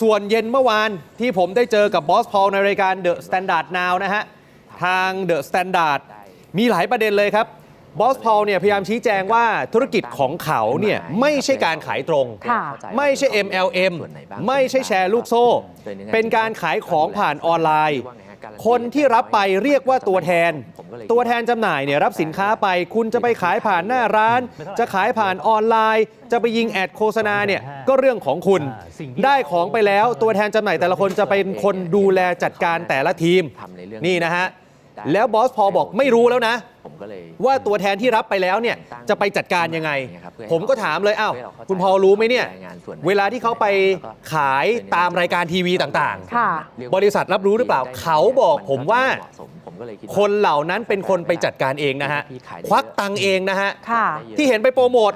ส่วนเย็นเมื่อวานที่ผมได้เจอกับบอสพอลในรายการ The Standard Now นะฮะ ทาง The Standard มีหลายประเด็นเลยครับ บอสพอลเนี่ยพยายามชี้แจงว่าธุรกิจของเขาเนี่ยไม่ใช่การขายตรง ค่ะไม่ใช่ MLM ไม่ใช่แชร์ลูกโซ่ เป็นการขายของผ่านออนไลน์ คนที่รับไปเรียกว่าตัวแทน ตัวแทนจำหน่ายเนี่ยรับสินค้าไป คุณจะไปขายผ่านหน้าร้าน จะขายผ่านออนไลน์ จะไปยิงแอดโฆษณาเนี่ยก็เรื่องของคุณ ได้ของไปแล้วตัวแทนจำหน่ายแต่ละคนจะเป็นคนดูแลจัดการแต่ละทีมนี่นะฮะ แล้วบอสพอบอกไม่รู้แล้วนะ ผมก็เลย ว่าตัวแทนที่รับไปแล้วเนี่ยจะไปจัดการยังไง ผมก็ถามเลยอ้าวคุณพอรู้ไหมเนี่ยเวลาที่เขาไปขายตามรายการทีวีต่างค่ะบริษัทรับรู้หรือเปล่า เขาบอกผมว่าๆคนเหล่านั้นเป็นคนไปจัดการเองนะฮะ ควักตังค์เองนะฮะ ค่ะ ที่เห็นไปโปรโมท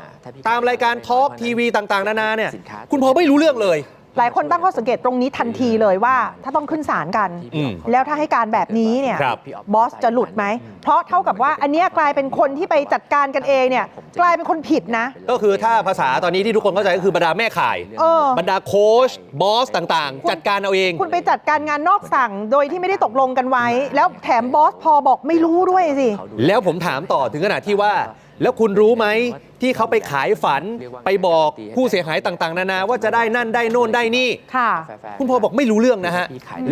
ตามรายการทอล์กทีวีต่างๆ นานาเนี่ย คุณพอไม่รู้เรื่องเลย หลายคนตั้งข้อสังเกตตรงนี้ทันทีเลยว่า ถ้าต้องขึ้นศาลกัน อืม แล้วถ้าให้การแบบนี้เนี่ยครับ บอสจะหลุดไหม เพราะเท่ากับว่าอันเนี้ยกลายเป็นคนที่ไปจัดการกันเองเนี่ย กลายเป็นคนผิดนะ ก็คือถ้าภาษาตอนนี้ที่ทุกคนเข้าใจก็คือบรรดาแม่ขาย เออ บรรดาโค้ชบอสต่างๆ จัดการเอาเอง คุณไปจัดการงานนอกสั่งโดยที่ไม่ได้ตกลงกันไว้ แล้วแถมบอสพอบอกไม่รู้ด้วยสิ แล้วผมถามต่อถึงขนาดที่ว่า แล้วคุณรู้ไหมที่เขาไปขายฝันไปบอกผู้เสียหายต่าง ๆ นานาว่าจะได้นั่นได้โน่นได้นี่ค่ะคุณพอบอกไม่รู้เรื่องนะฮะ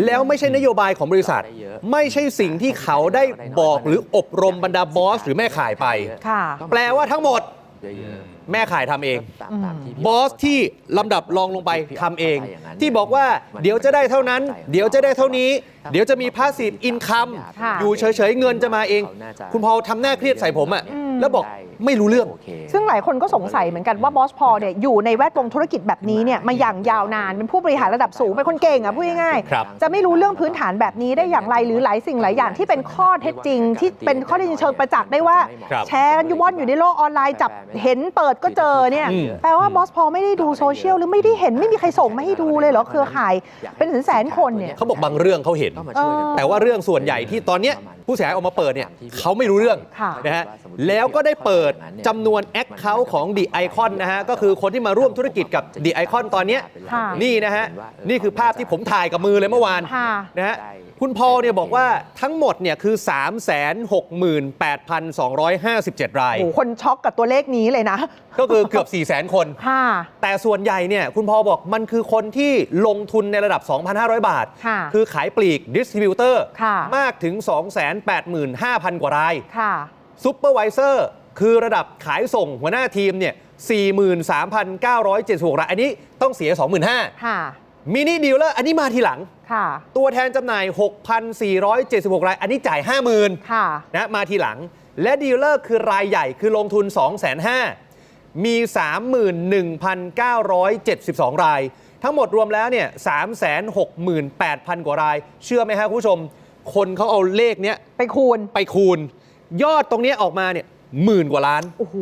แล้วไม่ใช่นโยบายของบริษัท ไม่ใช่สิ่งที่เขาได้บอกหรืออบรมบรรดาบอส หรือแม่ขายไป ค่ะ แปลว่าทั้งหมดเยอะแม่ขายทำเองตามตามที่พี่บอสที่ลำดับรองลงไปทำเอง ที่บอกว่าเดี๋ยวจะได้เท่านั้น เดี๋ยวจะได้เท่านี้ เดี๋ยวจะมีพาสซีฟอินคัมค่ะอยู่เฉยๆเงินจะมาเอง คุณพอทำหน้าเครียดใส่ผมอะ แล้วบอกไม่รู้เรื่องโอเคซึ่งหลายคนก็สงสัยเหมือนกันว่าบอสพอเนี่ยอยู่ในแวดวงธุรกิจแบบนี้เนี่ยมาอย่างยาวนานเป็นผู้บริหารระดับสูงเป็นคนเก่งอะพูดง่ายครับๆจะไม่รู้เรื่องพื้นฐานแบบนี้ได้อย่างไรหรือหลายสิ่งหลายอย่างที่เป็นข้อเท็จจริง ที่เป็นข้อเท็จจริงเชิงประจักษ์ได้ว่าครับแชร์กันอยู่ว่อนอยู่ในโลกออนไลน์จับเห็นเปิดก็เจอเนี่ยอืมแปลว่าบอสพอไม่ได้ดูโซเชียลหรือไม่ได้เห็นไม่มีใครส่งมาให้ดูเลยเหรอเครือข่าย เป็นแสนแสนๆคนเนี่ยเขาบอกบางเรื่องเขาเห็นก็มาช่วยกันเออแต่ว่าเรื่องส่วนใหญ่ที่ตอนเนี้ย ผู้เสียหายออกมาเปิดเนี่ยเขาไม่รู้เรื่องค่ะนะฮะแล้วก็ได้เปิดจำนวนแอคเคาท์ของ The Icon นะฮะก็คือคนที่มาร่วมธุรกิจกับ The Icon ตอนเนี้ยค่ะนี่นะฮะนี่คือภาพที่ผมถ่ายกับมือเลยเมื่อวานค่ะนะฮะคุณพอลเนี่ยบอกว่าทั้งหมดเนี่ยคือ 368,257 รายโอ้โหคนช็อกกับตัวเลขนี้เลยนะ ก็คือเกือบ 400,000 คนค่ะแต่ส่วนใหญ่เนี่ยคุณพอบอกมันคือคนที่ลงทุนในระดับ 2,500 บาทค่ะคือขายปลีกดิสติบิวเตอร์ค่ะมากถึง285,000กว่ารายค่ะซูเปอร์วิเซอร์คือระดับขายส่งหัวหน้าทีมเนี่ย43,976รายอันนี้ต้องเสีย 25,000ค่ะมินิดีลเลอร์อันนี้มาทีหลังค่ะตัวแทนจำหน่าย 6,476 ราย อันนี้จ่าย 50,000ค่ะนะมาทีหลัง และดีลเลอร์คือรายใหญ่คือลงทุน 2,500,000มี 31,972 ราย ทั้งหมดรวมแล้วเนี่ย368,000 กว่าราย เชื่อไหมฮะคุณผู้ชม คนเขาเอาเลขเนี้ยไปคูณ ไปคูณ ยอดตรงเนี้ยออกมาเนี่ยหมื่นกว่าล้านโอ้โห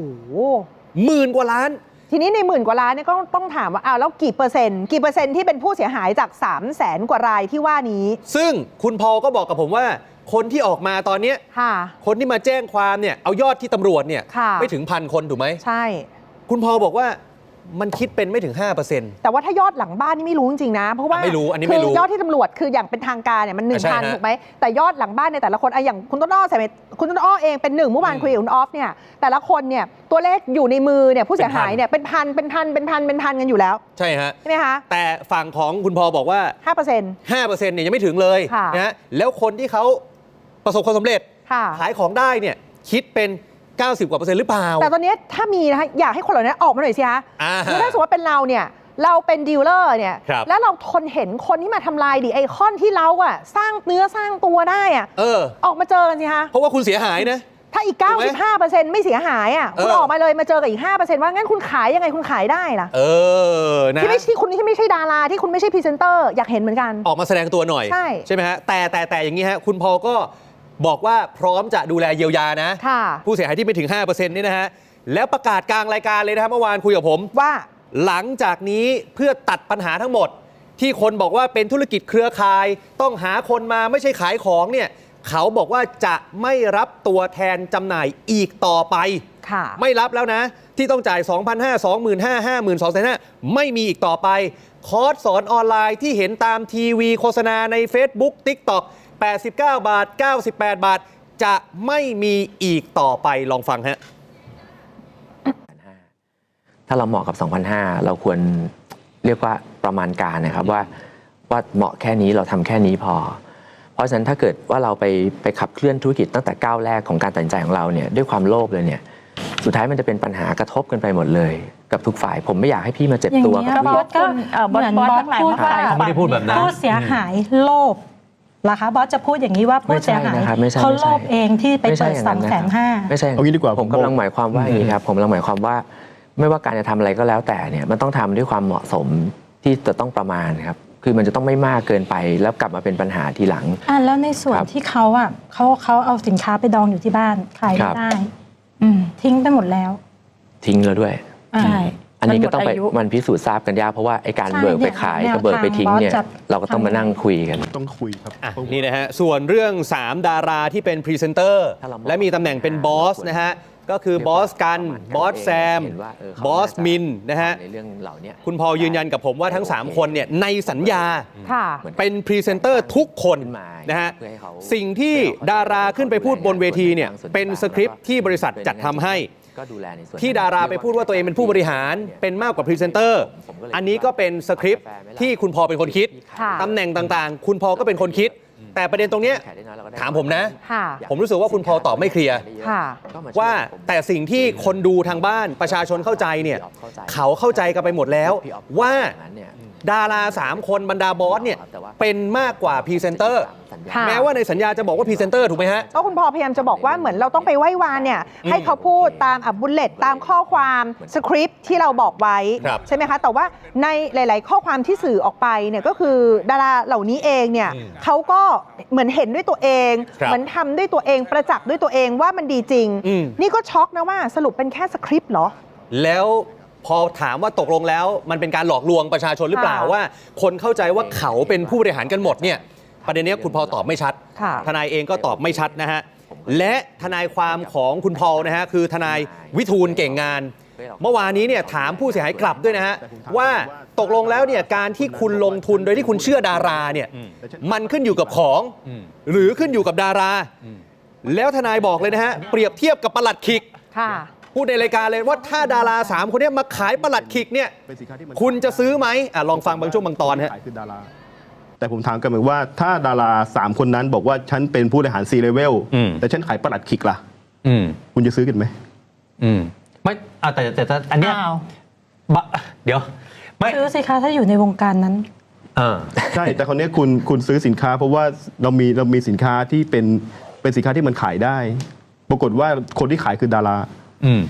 หมื่นกว่าล้าน ทีนี้ในหมื่นกว่าล้านเนี่ยก็ต้องถามว่าอ้าวแล้วกี่เปอร์เซ็นต์ กี่เปอร์เซ็นต์ที่เป็นผู้เสียหายจาก 3 0 0แสนกว่ารายที่ว่านี้ซึ่งคุณพอลก็บอกกับผมว่า คนที่ออกมาตอนเนี้ยค่ะ คนที่มาแจ้งความเนี่ยเอายอดที่ตำรวจเนี่ยค่ะ ไม่ถึงพันคนถูกไหม ใช่ คุณพอลบอกว่า มันคิดเป็นไม่ถึง 5%แต่ว่าถ้ายอดหลังบ้านนี่ไม่รู้จริงๆนะ เพราะว่าอะไม่รู้อันนี้ไม่รู้คืยอดที่ตำรวจคืออย่างเป็นทางการเนี่ยมันหนึ่งใช่พันฮะถูกไหมแต่ยอดหลังบ้านในแต่ละคนอะอย่างคุณต้นอ้อใส่ไหมคุณต้นอ้อเองเป็นหนึ่งเมื่อวานอืมคุยกับคุณออฟเนี่ยแต่ละคนเนี่ยตัวเลขอยู่ในมือเนี่ยผู้เสียหายเป็นพัน เนี่ยเป็นพันเป็นพันเป็นพันเป็นพันกันอยู่แล้วใช่ฮะ ใช่ไหมคะแต่ฝั่งของคุณพอบอกว่า ห้าเปอร์เซ็นต์ 5%เนี่ยยังไม่ถึงเลยค่ะ นะฮะแล้วคนที่เขาประสบความสำเร็จ ค่ะ ขายของได้เนี่ยคิดเป็น 90 กว่าเปอร์เซ็นต์หรือเปล่า แต่ตอนนี้ถ้ามีนะคะอยากให้คนเหล่านี้ออกมาหน่อยสิคะอ่า คือถ้าสมมติว่าเป็นเราเนี่ย เราเป็นดีลเลอร์เนี่ย ครับ แล้วเราทนเห็นคนที่มาทำลายดีไอคอนที่เราอะสร้างเนื้อสร้างตัวได้อะเออ ออกมาเจอกันสิคะ เพราะว่าคุณเสียหายนะ ถ้าอีก ถูกไหม95%ไม่เสียหายอะคุณเออ ออกมาเลยมาเจอกับอีก 5%ว่างั้นคุณขายยังไงคุณขายได้ล่ะ เออนะ ที่ไม่ใช่คุณที่ไม่ใช่ดาราที่คุณไม่ใช่พรีเซนเตอร์อยากเห็นเหมือนกัน ออกมาแสดงตัวหน่อยใช่ ไหมฮะแต่แต่แต่อย่างนี้ฮะคุณพอลก็ บอกว่าพร้อมจะดูแลเยียวยานะ ค่ะ ผู้เสียหายที่ไม่ถึง 5%นี่นะฮะ แล้วประกาศกลางรายการเลยนะครับเมื่อวานคุยกับผม ว่า หลังจากนี้เพื่อตัดปัญหาทั้งหมด ที่คนบอกว่าเป็นธุรกิจเครือข่าย ต้องหาคนมาไม่ใช่ขายของเนี่ยเขาบอกว่าจะไม่รับตัวแทนจำหน่ายอีกต่อไป ค่ะ ไม่รับแล้วนะ ที่ต้องจ่าย 2,500 25,000 52,500ไม่มีอีกต่อไป คอร์สสอนออนไลน์ที่เห็นตามทีวีโฆษณาใน Facebook TikTok 89 บาท 98 บาท จะไม่มีอีกต่อไปลองฟังฮะ ถ้าเราเหมาะกับ2,500เราควรเรียกว่าประมาณการนะครับว่าว่าเหมาะแค่นี้เราทำแค่นี้พอ เพราะฉะนั้นถ้าเกิดว่าเราไปไปขับเคลื่อนธุรกิจตั้งแต่ก้าวแรกของการตัดสินใจของเราเนี่ยด้วยความโลภเลยเนี่ยสุดท้ายมันจะเป็นปัญหากระทบกันไปหมดเลย กับทุกฝ่ายผมไม่อยากให้พี่มาเจ็บอย่างตัวเงี้กัยบบอพี่สก็เอ่อบอสเหมือนบบออสสทั้งหลายพูดมาว่าขายเขาไม่ได้พูดแบบนั้น ผู้เสียหายโลภเห รอคะบอสจะพูดอย่างนี้ว่าผู้เสียหายไม่ใช่นะครับไม่ใช่เขาไม่ใช่โลภเองที่ไปไม่ใช่เปิดอย่างสนั้องนนะแสครับนห้า ไม่ใช่เอางี้ดีกว่าผมผมกำลังหมายความว่าอย่างนี้ครับ ผมกำลังหมายความว่า ไม่ว่าการจะทำอะไรก็แล้วแต่เนี่ยมันต้องทำด้วยความเหมาะสมที่จะต้องประมาณครับ คือมันจะต้องไม่มากเกินไปแล้วกลับมาเป็นปัญหาทีหลัง อะแล้วในส่วนครับที่เขาอะเขาเขาเอาสินค้าไปดองอยู่ที่บ้านขายคไม่รับได้ อืมทิ้งไปหมดแล้วทิ้งแล้วด้วย อ่าใช่ อันนี้ก็ต้องไปมันหมดอายุมันพิสูจน์ทราบกันยากเพราะว่าไอการใช่เบิกไปเนี่ยขายแนวกับเบิกไปทิ้งเนี่ยทางบอสจะเราก็ต้องมานั่งคุยกัน ต้องคุยครับอะต้องนี่นะฮะส่วนเรื่อง 3 ดาราที่เป็นพรีเซนเตอร์ถ้าเรามองและมีตำแหน่งเป็นบอสนะฮะก็คือบอสกัน บอสแซมเห็นว่าเออเขาบอสมินนะฮะในเรื่องเหล่านี้คุณพอยืนยันกับผมว่าทั้ง 3 คนเนี่ยในสัญญาค่ะเป็นพรีเซนเตอร์ทุกคนขึ้นมานะฮะเพื่อให้เขาสิ่งที่ดาราขึ้นไปพูดบนเวทีเนี่ยเป็นสคริปต์ที่บริษัทจัดทำให้ ก็ดูแลในส่วนที่ดาราไปพูดว่าตัวเองเป็นผู้บริหารเป็นมากกว่าพรีเซนเตอร์ อันนี้ก็เป็นสคริปต์ที่คุณพอเป็นคนคิดค่ะตำแหน่งต่างๆ คุณพอก็เป็นคนคิด แต่ประเด็นตรงเนี้ยถามผมนะค่ะผมรู้สึกว่าคุณพอตอบไม่เคลียร์ค่ะว่าแต่สิ่งที่คนดูทางบ้านประชาชนเข้าใจเนี่ยเขาเข้าใจกันไปหมดแล้วว่า ดารา 3 คนบรรดาบอสเนี่ยเป็นมากกว่าพรีเซนเตอร์ ค่ะแม้ว่าในสัญญาจะบอกว่าพรีเซนเตอร์ถูกไหมฮะ ก็คุณพอพยายามจะบอกว่าเหมือนเราต้องไปไหว้วานเนี่ยให้เขาพูดตามอับบุลเลตตามข้อความสคริปต์ที่เราบอกไว้ ครับใช่ไหมคะ แต่ว่าในหลาย ๆ ข้อความที่สื่อออกไปเนี่ยก็คือดาราเหล่านี้เองเนี่ยอืมเขาก็เหมือนเห็นด้วยตัวเอง ครับเหมือนทำด้วยตัวเองประจักษ์ด้วยตัวเองว่ามันดีจริง อืม นี่ก็ช็อกนะว่าสรุปเป็นแค่สคริปต์เหรอ แล้ว พอถามว่าตกลงแล้วมันเป็นการหลอกลวงประชาชนหรือเปล่าค่ะว่า คนเข้าใจว่าเขาเป็นผู้บริหารกันหมดเนี่ยประเด็นเนี้ยคุณพอตอบไม่ชัดค่ะทนายเองก็ตอบไม่ชัดนะฮะและทนายความของคุณพอลนะฮะคือทนายวิทูลเก่งงาน เมื่อวานนี้เนี่ยถามผู้เสียหายกลับด้วยนะฮะว่าตกลงแล้วเนี่ยการที่คุณลงทุนโดยที่คุณเชื่อดาราเนี่ยมันขึ้นอยู่กับของ หรือขึ้นอยู่กับดารา แล้วทนายบอกเลยนะฮะเปรียบเทียบกับประหลัดขิกค่ะ พูดในรายการเลยว่าถ้าดาราสามคนเนี้ยมาขายประหลัดขิกเนี่ย เป็นสินค้าที่มันคุณจะซื้อไหมอะลองฟังบางช่วงบางตอนฮะ ขายคือดารา แต่ผมถามกันเหมือนว่าถ้าดาราสามคนนั้นบอกว่าฉันเป็นผู้บริหาร C level อืม แต่ฉันขายประหลัดขิกล่ะ อืมคุณจะซื้อกันไหม อืมไม่อะแต่แต่แต่อันเนี้ยอ้าวบะเดี๋ยว ไม่ซื้อสิคะถ้าอยู่ในวงการนั้น เออ ใช่ แต่คราวเนี้ยคุณคุณซื้อสินค้า เพราะว่าเรามีเรามีสินค้าที่เป็นเป็นสินค้าที่มันขายได้ ปรากฏว่าคนที่ขายคือดารา อืม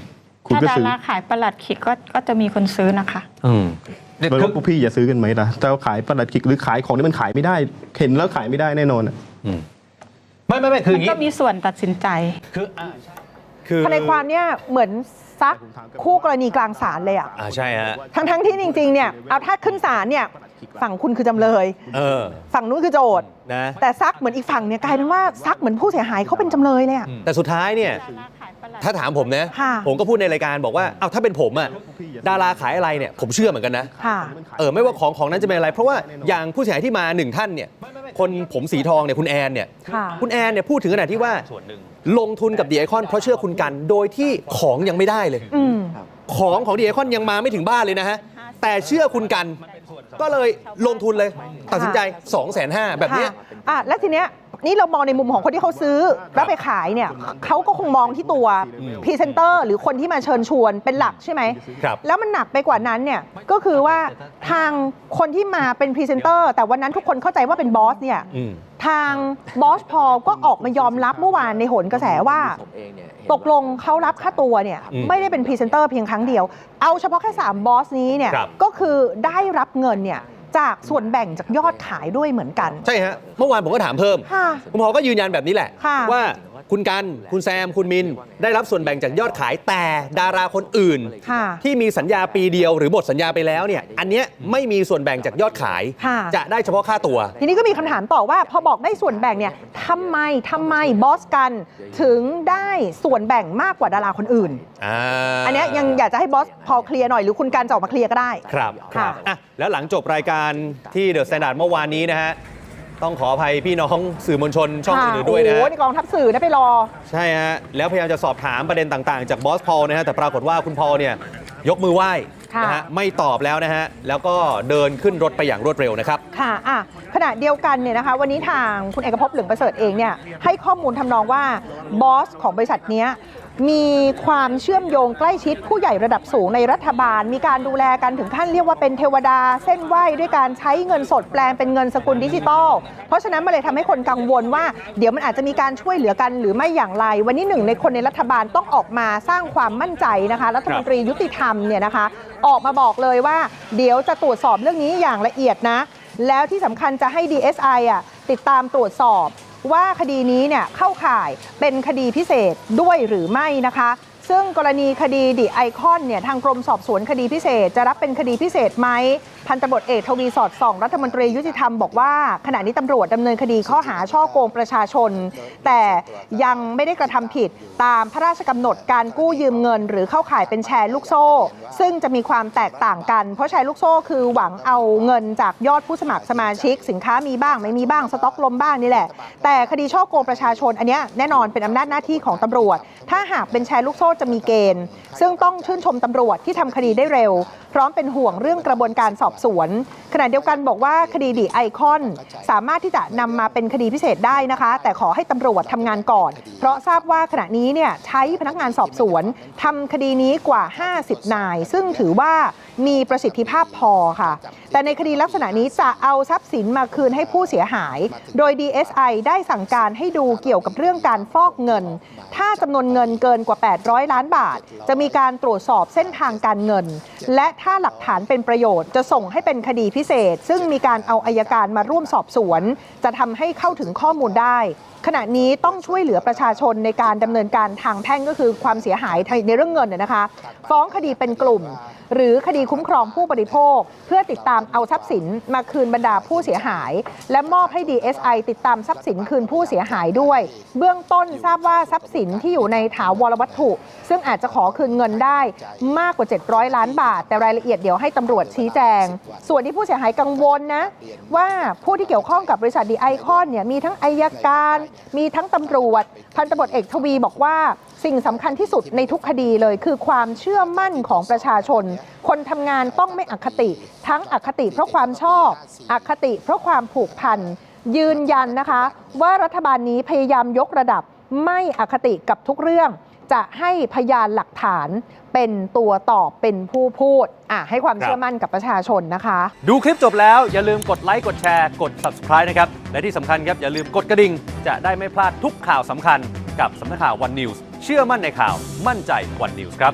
คุณถ้าก็ดาซื้อราขายประหลัดขิกก็ก็จะมีคนซื้อนะคะ อืมแปลว่าพวกพี่อย่าซื้อกันไหมล่ะถ้าขายประหลัดขิกหรือขายของที่มันขายไม่ได้เห็นแล้วขายไม่ได้แน่นอนอะอืมไม่ไม่ไม่คืออมัย่านงนี้ก็มีส่วนตัดสินใจ คืออะคือทนายความเนี่ยเหมือนซักคู่กรณีกลางศาลเลยอะอ่าใช่ฮะทั้งทั้งๆที่จริงๆเนี่ยเอาถ้าขึ้นศาลเนี่ยฝั่งคุณคือจำเลย เออฝั่งนู้นคือโจทย์ นะ แต่ซักเหมือนอีกฝั่งเนี่ยกลายเป็นว่าซักเหมือนผู้เสียหายเขาเป็นจำเลยเลยอะแต่สุดท้ายเนี่ย ดาราขายประหลัดถ้าถามผมนะ ค่ะผมก็พูดในรายการบอกว่าเอาถ้าเป็นผมอะดาราขายอะไรเนี่ยผมเชื่อเหมือนกันนะ ค่ะ เออไม่ว่าของของนั้นจะเป็นอะไร เพราะว่าอย่างผู้เสียหายที่มาหนึ่งท่านเนี่ยคนผมสีทองเนี่ยคุณแอนเนี่ยค่ะคุณแอนเนี่ยพูดถึงขนาดที่ว่าส่วนหนึ่งลงทุนกับดีไอคอนเพราะเชื่อคุณกัน โดยที่ของยังไม่ได้เลย อืม ของของดีไอคอนยังมาไม่ถึงบ้านเลยนะฮะ แต่เชื่อคุณกัน ก็เลยลงทุนเลย ตัดสินใจ 2 5 0 0 0 0แบบเนี้ย ค่ะอะแล้วทีเนี้ย นี่เรามองในมุมของคนที่เขาซื้อแล้วไปขายเนี่ยเขาก็คงมองที่ตัวพรีเซนเตอร์หรือคนที่มาเชิญชวนเป็นหลักใช่ไหม ครับแล้วมันหนักไปกว่านั้นเนี่ยก็คือว่าทางคนที่มาเป็นพรีเซนเตอร์แต่วันนั้นทุกคนเข้าใจว่าเป็นบอสเนี่ย อืม ทางบอสพอลก็ออกมายอมรับเมื่อวานในโหนกระแสว่าผมเองเนี่ยเห็นตกลงเขารับค่าตัวเนี่ยอืมไม่ได้เป็นพรีเซนเตอร์เพียงครั้งเดียว เอาเฉพาะแค่ 3 บอสนี้เนี่ยครับก็คือได้รับเงินเนี่ย จากส่วนแบ่งจากยอดขายด้วยเหมือนกัน ใช่ฮะเมื่อวานผมก็ถามเพิ่มค่ะ คุณพอก็ยืนยันแบบนี้แหละ ค่ะ ว่า คุณกัน คุณแซม คุณมิน ได้รับส่วนแบ่งจากยอดขายแต่ดาราคนอื่น ค่ะ ที่มีสัญญาปีเดียวหรือหมดสัญญาไปแล้วเนี่ย อันเนี้ยไม่มีส่วนแบ่งจากยอดขาย ค่ะ จะได้เฉพาะค่าตัว ทีนี้ก็มีคำถามต่อว่าพอบอกได้ส่วนแบ่งเนี่ยทำไมทำไมบอสกัน ถึงได้ส่วนแบ่งมากกว่าดาราคนอื่นอ่าอันเนี้ยยังอยากจะให้บอสพอเคลียร์หน่อยหรือคุณการจะออกมาเคลียร์ก็ได้ ครับค่ะ อะแล้วหลังจบรายการที่เดอะสแตนดาร์ดเมื่อวานนี้นะฮะ ต้องขออภัยพี่น้องสื่อมวลชนช่องค่ะอื่นๆด้วยนะโอ้ฮะโหในกองทัพสื่อได้ไปรอ ใช่ฮะ แล้วพยายามจะสอบถามประเด็นต่างๆ จากบอสพอลนะฮะ แต่ปรากฏว่าคุณพอลเนี่ย ยกมือไหว้ค่ะ นะฮะไม่ตอบแล้วนะฮะ แล้วก็เดินขึ้นรถไปอย่างรวดเร็วนะครับ ค่ะอะขณะเดียวกันเนี่ยนะคะ วันนี้ทางคุณเอกภพเหลืองประเสริฐเองเนี่ยให้ข้อมูลทำนองว่าบอสของบริษัทเนี้ย มีความเชื่อมโยงใกล้ชิดผู้ใหญ่ระดับสูงในรัฐบาล มีการดูแลกันถึงขั้นเรียกว่าเป็นเทวดา เส้นไหวด้วยการใช้เงินสดแปลงเป็นเงินสกุลดิจิตอลเพราะฉะนั้นมันเลยทำให้คนกังวลว่า เดี๋ยวมันอาจจะมีการช่วยเหลือกันหรือไม่อย่างไร วันนี้หนึ่งในคนในรัฐบาลต้องออกมาสร้างความมั่นใจนะคะรัฐมนตรียุติธรรมเนี่ยนะคะ ออกมาบอกเลยว่า เดี๋ยวจะตรวจสอบเรื่องนี้อย่างละเอียดนะ แล้วที่สำคัญจะให้ DSI อะติดตามตรวจสอบ ว่าคดีนี้เนี่ยเข้าข่ายเป็นคดีพิเศษด้วยหรือไม่นะคะ ซึ่งกรณีคดีดิไอคอนเนี่ยทางกรมสอบสวนคดีพิเศษ จะรับเป็นคดีพิเศษไหมพันตำรวจเอกทวีสอดส่อง รัฐมนตรียุติธรรมบอกว่า ขณะนี้ตำรวจดำเนินคดีข้อหาช่อโกงประชาชน แต่ยังไม่ได้กระทำผิดตามพระราชกำหนดการกู้ยืมเงิน หรือเข้าข่ายเป็นแชร์ลูกโซ่ ซึ่งจะมีความแตกต่างกัน เพราะแชร์ลูกโซ่คือหวังเอาเงินจากยอดผู้สมัครสมาชิก สินค้ามีบ้างไม่มีบ้างสต็อกลมบ้างนี่แหละ แต่คดีช่อโกงประชาชนอันนี้แน่นอนเป็นอำนาจหน้าที่ของตำรวจ ถ้าหากเป็นแชร์ลูกโซ่จะมีเกณฑ์ ซึ่งต้องชื่นชมตำรวจที่ทำคดีได้เร็ว พร้อมเป็นห่วงเรื่องกระบวนการสอบสวน ขณะเดียวกันบอกว่าคดีดีไอคอน สามารถที่จะนำมาเป็นคดีพิเศษได้นะคะ แต่ขอให้ตำรวจทำงานก่อน เพราะทราบว่าขณะนี้เนี่ยใช้พนักงานสอบสวนทำคดีนี้กว่า 50 นาย ซึ่งถือว่า มีประสิทธิภาพพอค่ะ แต่ในคดีลักษณะนี้จะเอาทรัพย์สินมาคืนให้ผู้เสียหาย โดย DSI ได้สั่งการให้ดูเกี่ยวกับเรื่องการฟอกเงิน ถ้าจำนวนเงินเกินกว่า 800 ล้านบาท จะมีการตรวจสอบเส้นทางการเงิน และถ้าหลักฐานเป็นประโยชน์จะส่งให้เป็นคดีพิเศษ ซึ่งมีการเอาอายการมาร่วมสอบสวน จะทำให้เข้าถึงข้อมูลได้ ขณะนี้ต้องช่วยเหลือประชาชนในการดำเนินการทางแพ่งก็คือความเสียหายในเรื่องเงินน่ยนะคะ ฟ้องคดีเป็นกลุ่ม หรือคดีคุ้มครองผู้บริโภค เพื่อติดตามเอาทรัพย์สินมาคืนบรรดาผู้เสียหาย และมอบให้ DSI ติดตามทรัพย์สินคืนผู้เสียหายด้วย เบื้องต้นทราบว่าทรัพย์สินที่อยู่ในถาวรวัตถุ ซึ่งอาจจะขอคืนเงินได้มากกว่า 700 ล้านบาท แต่รายละเอียดเดี๋ยวให้ตำรวจชี้แจง ส่วนที่ผู้เสียหายกังวลนะ ว่าผู้ที่เกี่ยวข้องกับบริษัทดีไอคอนเนี่ยมีทั้งอายการมีทั้งตำรวจ พันตำรวจเอกทวีบอกว่า สิ่งสำคัญที่สุดในทุกคดีเลยคือความเชื่อมั่นของประชาชน คนทำงานต้องไม่อคติ ทั้งอคติเพราะความชอบ อคติเพราะความผูกพัน ยืนยันนะคะ ว่ารัฐบาลนี้พยายามยกระดับไม่อคติกับทุกเรื่อง จะให้พยานหลักฐานเป็นตัวตอบเป็นผู้พูดอะให้ความเชื่อมั่นกับประชาชนนะคะ ดูคลิปจบแล้วอย่าลืมกดไลค์กดแชร์กด subscribe นะครับ และที่สำคัญครับ อย่าลืมกดกระดิ่ง จะได้ไม่พลาดทุกข่าวสำคัญกับสำนักข่าววันนิวส์เชื่อมั่นในข่าวมั่นใจวันนิวส์ครับ